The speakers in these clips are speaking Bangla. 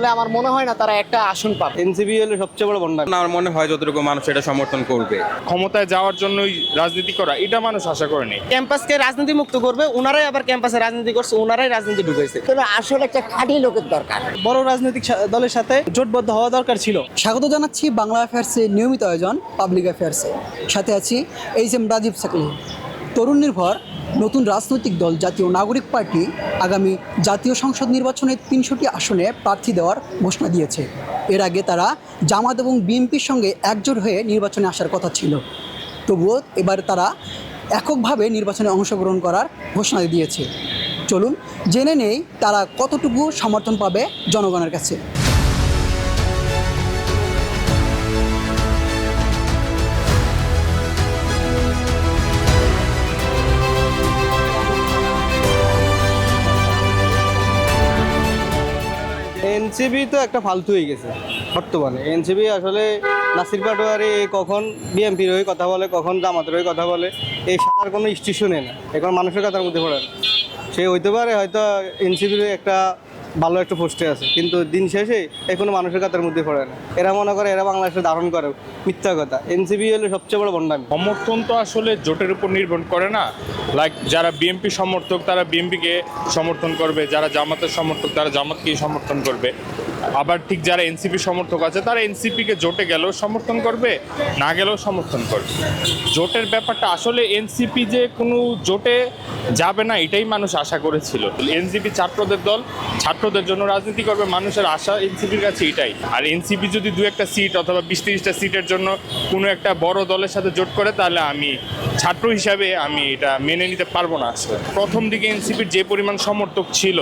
আমার মনে হয় না তারা একটা আসন পাবে। এনসিপি হলো সবচেয়ে বড় বন্ডা আমার মনে হয় যতটুকু মানুষ এটা সমর্থন করবে। ক্ষমতায় যাওয়ার জন্যই রাজনীতি করা এটা মানুষ আশা করেনি ক্যাম্পাসকে রাজনীতি মুক্ত করবে ওনারাই আবার ক্যাম্পাসে রাজনীতি করছে ওনারাই রাজনীতি ঢুকাইছে। তবে আসলে একটা খাঁটি লোকের দরকার। বড় রাজনৈতিক দলের সাথে জোটবদ্ধ হওয়া দরকার ছিল। স্বাগত জানাচ্ছি বাংলা অ্যাফেয়ার্সের নিয়মিত আয়োজন পাবলিক অ্যাফেয়ার্সে। সাথে আছি এইচ এম রাজীব সাকলি। তরুণ নির্ভর নতুন রাজনৈতিক দল, জাতীয় নাগরিক পার্টি আগামী জাতীয় সংসদ নির্বাচনে তিনশোটি আসনে প্রার্থী দেওয়ার ঘোষণা দিয়েছে। এর আগে তারা জামাত এবং বিএনপির সঙ্গে একজোট হয়ে নির্বাচনে আসার কথা ছিল। তবুও এবার তারা এককভাবে নির্বাচনে অংশগ্রহণ করার ঘোষণা দিয়েছে। চলুন জেনে নেই তারা কতটুকু সমর্থন পাবে জনগণের কাছে। এনসিপি তো একটা ফালতু হয়ে গেছে বর্তমানে। এনসিবি আসলে নাসির পাটোয়ারি কখন বিএমপির হয়ে কথা বলে, কখন জামাতের হয়ে কথা বলে, এই সাঁতার কোনো স্টেশনে না। এখন মানুষের কথার মধ্যে পড়ে সে হইতে পারে হয়তো এনসিবির একটা ভালো একটা পোস্টে আছে। কিন্তু দিন শেষে এখনও মানুষের কথার মধ্যে পড়ে না। এরা মনে করে এরা বাংলাদেশে ধারণ করে। মিথ্যা কথা। এনসিপি হলো সবচেয়ে বড় বন্ডামি। সমর্থন তো আসলে জোটের উপর নির্ভর করে না। লাইক যারা বিএনপি সমর্থক, তারা বিএনপিকে সমর্থন করবে। যারা জামাতের সমর্থক, তারা জামাতকেই সমর্থন করবে। আবার ঠিক যারা এনসিপি সমর্থক আছে, তারা এনসিপিকে জোটে গেলেও সমর্থন করবে, না গেলেও সমর্থন করবে। জোটের ব্যাপারটা আসলে এনসিপি যে কোনো জোটে যাবে না, এটাই মানুষ আশা করেছিল। এনসিপি ছাত্রদের দল, ছাত্রদের জন্য রাজনীতি করবে, মানুষের আশা এনসিপির কাছে এটাই। আর এনসিপি যদি দু একটা সিট অথবা বিশ তিরিশটা সিটের জন্য কোনো একটা বড় দলের সাথে জোট করে, তাহলে আমি ছাত্র হিসাবে আমি এটা মেনে নিতে পারব না আসলে প্রথম দিকে এনসিপির যে পরিমাণ সমর্থক ছিল,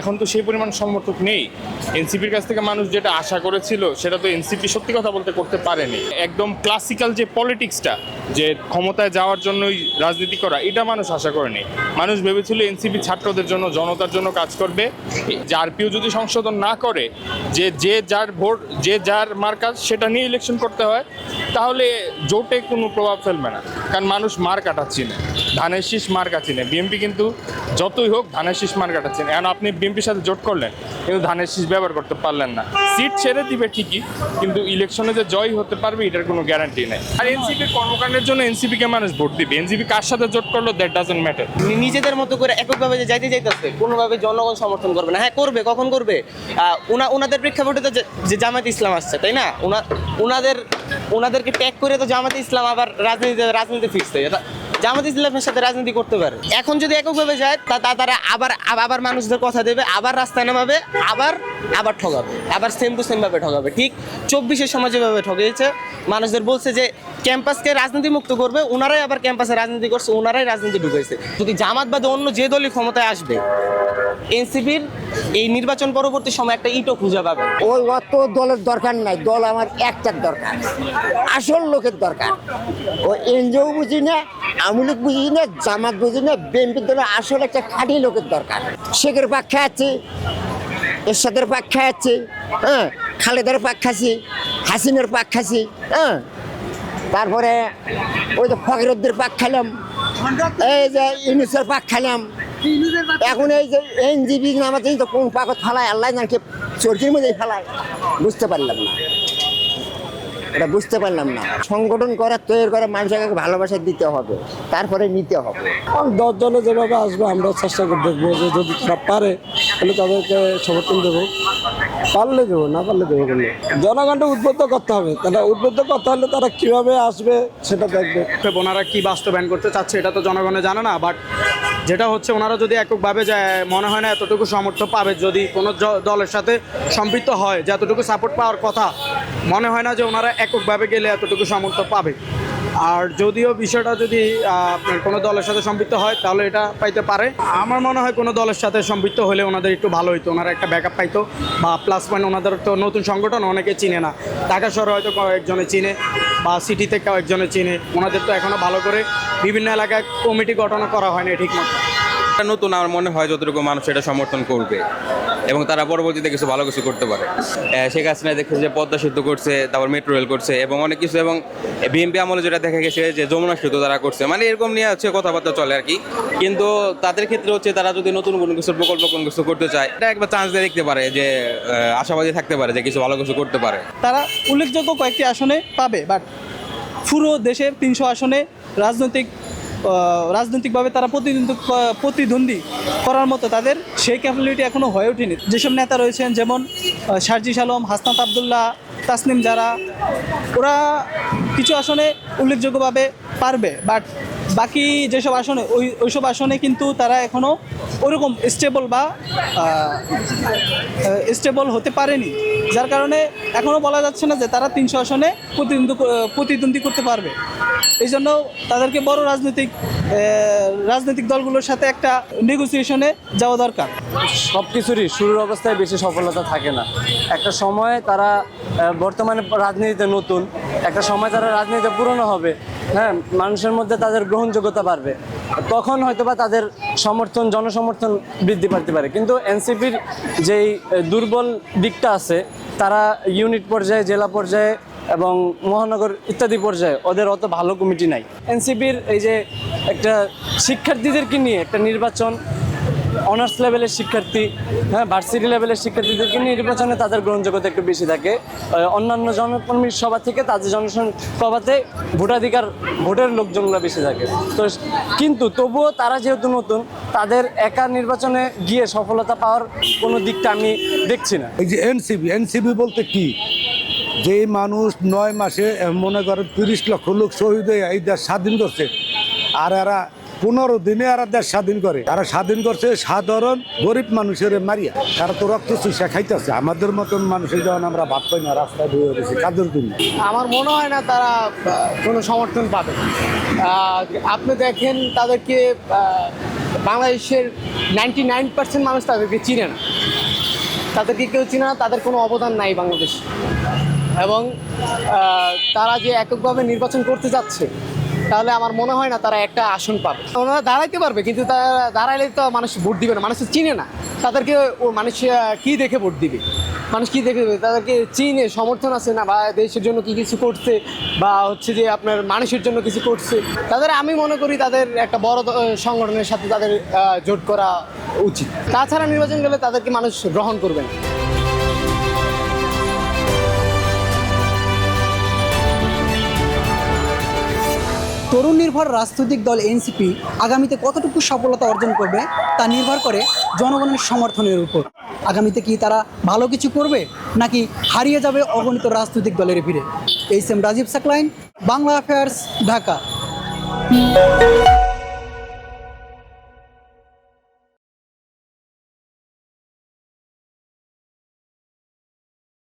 এখন তো সেই পরিমাণ সমর্থক নেই। এনসিপির কাছ থেকে মানুষ যেটা আশা করেছিল, সেটা তো এনসিপি সত্যি কথা বলতে করতে পারেনি। একদম ক্লাসিক্যাল যে পলিটিক্সটা যে ক্ষমতায় যাওয়ার জন্যই রাজনীতি করা, এটা মানুষ আশা করেনি। মানুষ ভেবেছিল এনসিপি ছাত্রদের জন্য, জনতার জন্য কাজ করবে। যার পিও যদি সংশোধন না করে, যে যে যার ভোট, যে যার মার্কাজ সেটা নিয়ে ইলেকশন করতে হয়, তাহলে জোটে কোনো প্রভাব ফেলবে না। কারণ মানুষ মার কাটাচ্ছি না। ধানের শীষ মার কাটছি না বিএনপি কিন্তু যতই হোক ধানের শীষ মার কাটাচ্ছেন এখন আপনি বিএনপির সাথে জোট করলেন, কিন্তু ধানের শীষ ব্যবহার করতে পারলেন না। সিট ছেড়ে দিবে ঠিকই, কিন্তু ইলেকশনে যে জয় হতে পারবে, এটার কোনো গ্যারান্টি নেই। আর এনসিপির কর্মকাণ্ডের জন্য এনসিপিকে মানুষ ভোট দিবে? এনসিপি কার সাথে জোট করল দ্যাট ডাজেন্ট ম্যাটার নিজেদের মতো করে এককভাবে যে যাইতে যাইতেছে, কোনোভাবে জনগণ সমর্থন করবে না। হ্যাঁ করবে, কখন করবে? উনা ওনাদের প্রেক্ষাপটে তো যে- জামাত ইসলাম আসছে, তাই না? ওনাদের ওনাদেরকে ট্যাগ করে তো জামাত ইসলাম আবার রাজনীতি রাজনীতি ফিরছে। এটা- জামাত ইসলামের সাথে রাজনীতি করতে পারে। এখন যদি এককভাবে যায়, তা তারা আবার আব- আবার মানুষদের কথা দেবে, আবার রাস্তায় নামাবে, আবার আবার ঠগাবে। আবার সেম টু সেমভাবে ঠগাবে। ঠিক চব্বিশের সময় যেভাবে ঠকিয়েছে মানুষদের বলছে যে ক্যাম্পাসকে রাজনীতি মুক্ত করবে ওনারাই আবার ক্যাম্পাসে রাজনীতি করছে ওনারাই রাজনীতি ঢুকেছে যদি জামাত বাদে অন্য যে দলই ক্ষমতায় আসবে এনসিপির এই নির্বাচন পরবর্তী সময় একটা ইটও খুঁজে পাবে। ওই অত দলের দরকার নাই, দল আমার একটার দরকার, আসল লোকের দরকার। ও এনজিও বুঝি না আমুলিক বুঝি না, জামাত বুঝি না বিএনপির দলের আসল একটা খাঁটি লোকের দরকার। শেখের পাক খাওয়াচ্ছি এরশাদের পাক খাওয়াচ্ছি হ্যাঁ খালেদার পাক খাসি হাসিনের পাক খাসি হ্যাঁ। তারপরে ওই তো ফকিরদ্দের পাক খেলাম এই যে ইউনুসের পাক খেলাম এখন এই যে এনজিবি নামাতে তো কোন পাকত ফেলায় আল্লাহ জানকে চরকির মধ্যে ফেলায়। বুঝতে পারলাম না। এটা বুঝতে পারলাম না। সংগঠন করা তৈরি করা মানুষকে ভালোবাসা দিতে হবে তারপরে নিতে হবে। দশ জনে যেভাবে আসবে আমরা চেষ্টা করে দেখব যে যদি তারা পারে তাহলে তাদেরকে সমর্থন দেবো। পারলে দেবো না পারলে দেবো বলে জনগণকে উদ্বুদ্ধ করতে হবে। তাহলে উদ্বুদ্ধ করতে হলে তারা কীভাবে আসবে সেটা দেখবে। ওনারা কি বাস্তবায়ন করতে চাচ্ছে এটা তো জনগণে জানে না বাট যেটা হচ্ছে ওনারা যদি এককভাবে যায়, মনে হয় না এতটুকু সামর্থ্য পাবে। যদি কোনো দলের সাথে সম্পৃক্ত হয়, যে এতটুকু সাপোর্ট পাওয়ার কথা, মনে হয় না যে ওনারা এককভাবে গেলে এতটুকু সামর্থ্য পাবে। আর যদিও বিষয়টা যদি আপনার কোনো দলের সাথে সম্পৃক্ত হয়, তাহলে এটা পাইতে পারে। আমার মনে হয় কোনো দলের সাথে সম্পৃক্ত হলে ওনাদের একটু ভালো হইতো, ওনারা একটা ব্যাকআপ পাইতো। বা প্লাস পয়েন্ট ওনাদের তো নতুন সংগঠন, অনেকে চিনে না। ঢাকা শহরে হয়তো কয়েকজনে চিনে, বা সিটিতে কয়েকজনে চিনে। ওনাদের তো এখনও ভালো করে বিভিন্ন এলাকায় কমিটি গঠন করা হয়নি ঠিক মতো নতুন আমার মনে হয় যতটুকু মানুষ এটা সমর্থন করবে এবং তারা পরবর্তীতে কিছু ভালো কিছু করতে পারে। শেখ হাসিনা দেখছে যে পদ্মা সেতু করছে, তারপর মেট্রো রেল করছে এবং অনেক কিছু এবং বিএনপি আমলে যেটা দেখা গেছে যে যমুনা সেতু তারা করছে। মানে এরকম নিয়ে হচ্ছে কথাবার্তা চলে আর কি। কিন্তু তাদের ক্ষেত্রে হচ্ছে তারা যদি নতুন কোনো কিছু প্রকল্প কোনো কিছু করতে চায়, এটা একবার চান্স দিয়ে দেখতে পারে যে আশাবাদী থাকতে পারে যে কিছু ভালো কিছু করতে পারে। তারা উল্লেখযোগ্য কয়েকটি আসনে পাবে বাট পুরো দেশের তিনশো আসনে রাজনৈতিক রাজনৈতিকভাবে তারা প্রতিদ্বন্দ্ব প্রতিদ্বন্দ্বী করার মতো তাদের সেই ক্যাপাবিলিটি এখনও হয়ে ওঠেনি। যেসব নেতা রয়েছেন যেমন শারজিস আলম, হাসনাত আবদুল্লাহ, তাসনিম যারা, ওরা কিছু আসনে উল্লেখযোগ্যভাবে পারবে বাট বাকি যেসব আসনে, ওই, ওইসব আসনে কিন্তু তারা এখনও ওরকম স্টেবল বা স্টেবল হতে পারেনি। যার কারণে এখনও বলা যাচ্ছে না যে তারা তিনশো আসনে প্রতিদ্বন্দ্বী প্রতিদ্বন্দ্বী করতে পারবে। এই জন্য তাদেরকে বড় রাজনৈতিক রাজনৈতিক দলগুলোর সাথে একটা নেগোসিয়েশনে যাওয়া দরকার। সব কিছুরই শুরুর অবস্থায় বেশি সফলতা থাকে না। একটা সময় তারা বর্তমানে রাজনীতিতে নতুন, একটা সময় তারা রাজনীতিতে পুরনো হবে। হ্যাঁ মানুষের মধ্যে তাদের গ্রহণযোগ্যতা বাড়বে। তখন হয়তোবা তাদের সমর্থন, জনসমর্থন বৃদ্ধি পাতে পারে। কিন্তু এনসিপির যেই দুর্বল দিকটা আছে, তারা ইউনিট পর্যায়ে, জেলা পর্যায়ে এবং মহানগর ইত্যাদি পর্যায়ে ওদের অত ভালো কমিটি নাই। এনসিপির এই যে একটা শিক্ষার্থীদেরকে নিয়ে একটা নির্বাচন অনার্স লেভেলের শিক্ষার্থী হ্যাঁ ভার্সিটি লেভেলের শিক্ষার্থীদেরকে নির্বাচনে তাদের গ্রহণযোগ্যতা একটু বেশি থাকে। অন্যান্য জনকর্মীর সভা থেকে তাদের জনসভাতে ভোটাধিকার, ভোটের লোকজনগুলো বেশি থাকে। তো কিন্তু তবুও তারা যেহেতু নতুন, তাদের একা নির্বাচনে গিয়ে সফলতা পাওয়ার কোনো দিকটা আমি দেখছি না। এই যে এনসিবি এনসিবি বলতে কি? যে মানুষ নয় মাসে মনে করেন তিরিশ লক্ষ লোক শহীদ হয়ে এই দেশ স্বাধীন করছে, আর এরা পনেরো দিনে এরা দেশ স্বাধীন করে। তারা স্বাধীন করছে, সাধারণ গরিব মানুষের মারিয়া। তারা তো রক্ত চুষা খাইতেছে। আমাদের মতন মানুষের যখন আমরা ভাত পাই না, রাস্তায় ধুয়ে রয়েছি কাদের জন্য। আমার মনে হয় না তারা কোনো সমর্থন পাবে। আপনি দেখেন তাদেরকে বাংলাদেশের নাইনটি নাইন পার্সেন্ট মানুষ তাদেরকে চিনে না। তাদেরকে কেউ চিনে না, তাদের কোনো অবদান নাই বাংলাদেশ। এবং তারা যে এককভাবে নির্বাচন করতে যাচ্ছে তাহলে আমার মনে হয় না তারা একটা আসন পাবে। ওনারা দাঁড়াইতে পারবে, কিন্তু তারা দাঁড়াইলে তো মানুষ ভোট দিবে না, মানুষ চিনে না। তাদেরকে ও মানুষ কি দেখে ভোট দিবে? মানুষ কি দেখে দেবে? তাদেরকে চিনে, সমর্থন আছে না? বা দেশের জন্য কি কিছু করছে? বা হচ্ছে যে আপনার মানুষের জন্য কিছু করছে? তাদের আমি মনে করি তাদের একটা বড় সংগঠনের সাথে তাদের জোট করা উচিত। তাছাড়া নির্বাচন গেলে তাদেরকে মানুষ গ্রহণ করবে না। তরুণ নির্ভর রাজনৈতিক দল এনসিপি আগামীতে কতটুকু সফলতা অর্জন করবে তা নির্ভর করে জনগণের সমর্থনের উপর। আগামীতে কি তারা ভালো কিছু করবে নাকি হারিয়ে যাবে অগণিত রাজনৈতিক দলের ভিড়ে? H M Rajib Saklain, Bangla affairs, Dhaka.